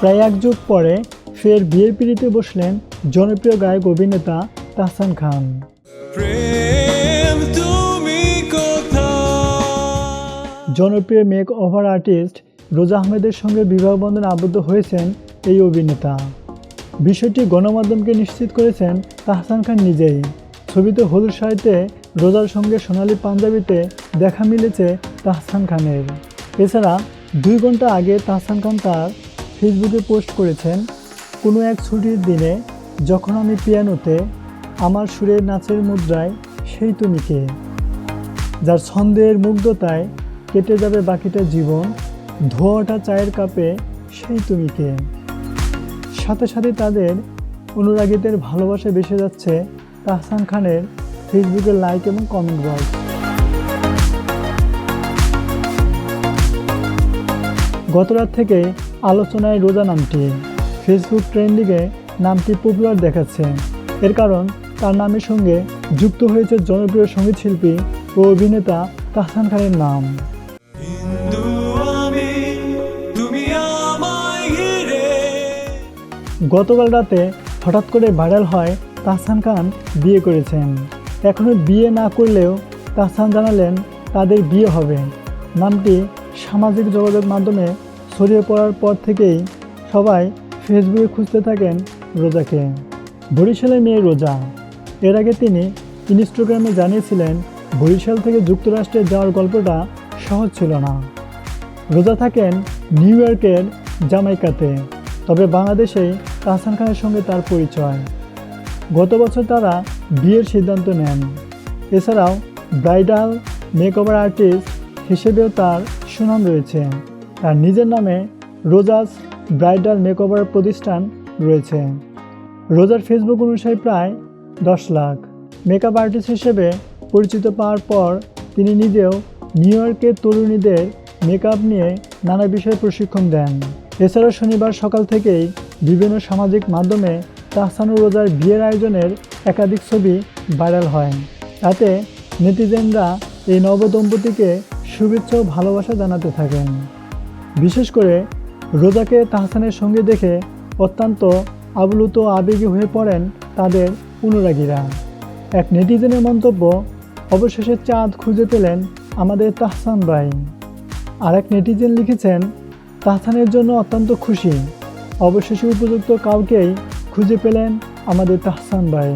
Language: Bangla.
প্রায় এক যুগ পরে ফের বিয়ের পিড়িতে বসলেন জনপ্রিয় গায়ক অভিনেতা তাহসান খান। জনপ্রিয় মেক ওভার আর্টিস্ট রোজা আহমেদের সঙ্গে বিবাহ বন্ধনে আবদ্ধ হয়েছেন এই অভিনেতা। বিষয়টি গণমাধ্যমকে নিশ্চিত করেছেন তাহসান খান নিজেই। ছবিতে হলুদ শাড়িতে রোজার সঙ্গে সোনালি পাঞ্জাবিতে দেখা মিলেছে তাহসান খানের। এছাড়া দুই ঘণ্টা আগে তাহসান খান তার ফেসবুকে পোস্ট করেছেন, কোনো এক ছুটির দিনে যখন আমি পিয়ানোতে আমার সুরের নাচের মুদ্রায় সেই তুমি কে যার ছন্দের মুগ্ধতায় কেটে যাবে বাকিটা জীবন, ধোয়াটা চায়ের কাপে সেই তুমি কে সাথে সাথে তাদের অনুরাগীদের ভালোবাসা বেসে যাচ্ছে তাহসান খানের ফেসবুকের লাইক এবং কমেন্ট বক্স। গতরাত থেকে আলোচনায় রোজা নামটি। ফেসবুক ট্রেন্ডিংয়ে নামটি পপুলার দেখাচ্ছে। এর কারণ তার নামের সঙ্গে যুক্ত হয়েছে জনপ্রিয় সংগীত শিল্পী ও অভিনেতা তাহসান খানের নাম। গতকাল রাতে হঠাৎ করে ভাইরাল হয় তাহসান খান বিয়ে করেছেন। এখনও বিয়ে না করলেও তাহসান জানালেন তাদের বিয়ে হবে। নামটি সামাজিক যোগাযোগ মাধ্যমে ছড়িয়ে পড়ার পর থেকেই সবাই ফেসবুকে খুঁজতে থাকেন রোজাকে। বরিশালের মেয়ে রোজা। এর আগে তিনি ইনস্টাগ্রামে জানিয়েছিলেন, বরিশাল থেকে যুক্তরাষ্ট্রে যাওয়ার গল্পটা সহজ ছিল না। রোজা থাকেন নিউ ইয়র্কের জামাইকাতে তবে বাংলাদেশেই তাহসান খানের সঙ্গে তার পরিচয়। গত বছর তারা বিয়ের সিদ্ধান্ত নেন। এছাড়াও ব্রাইডাল, মেকওভার আর্টিস্ট হিসেবেও তার সুনাম রয়েছে। তার নিজের নামে রোজাস ব্রাইডাল মেকওভার প্রতিষ্ঠান রয়েছে। রোজার ফেসবুক অনুসারী প্রায় দশ লাখ। মেকআপ আর্টিস্ট হিসেবে পরিচিত পাওয়ার পর তিনি নিজেও নিউ ইয়র্কের তরুণীদের মেকআপ নিয়ে নানা বিষয়ে প্রশিক্ষণ দেন। এছাড়াও শনিবার সকাল থেকেই বিভিন্ন সামাজিক মাধ্যমে তাহসান রোজার বিয়ের আয়োজনের একাধিক ছবি ভাইরাল হয়। তাতে নেটিজেনরা এই নবদম্পতিকে শুভেচ্ছা ও ভালোবাসা জানাতে থাকেন। বিশেষ করে রোজাকে তাহসানের সঙ্গে দেখে অত্যন্ত আবলুত আবেগী হয়ে পড়েন তাদের অনুরাগীরা। এক নেটিজেনের মন্তব্য, অবশেষে চাঁদ খুঁজে পেলেন আমাদের তাহসান ভাই। আর এক নেটিজেন লিখেছেন, তাহসানের জন্য অত্যন্ত খুশি। অবশেষে উপযুক্ত কাউকেই খুঁজে পেলেন আমাদের তাহসান ভাই।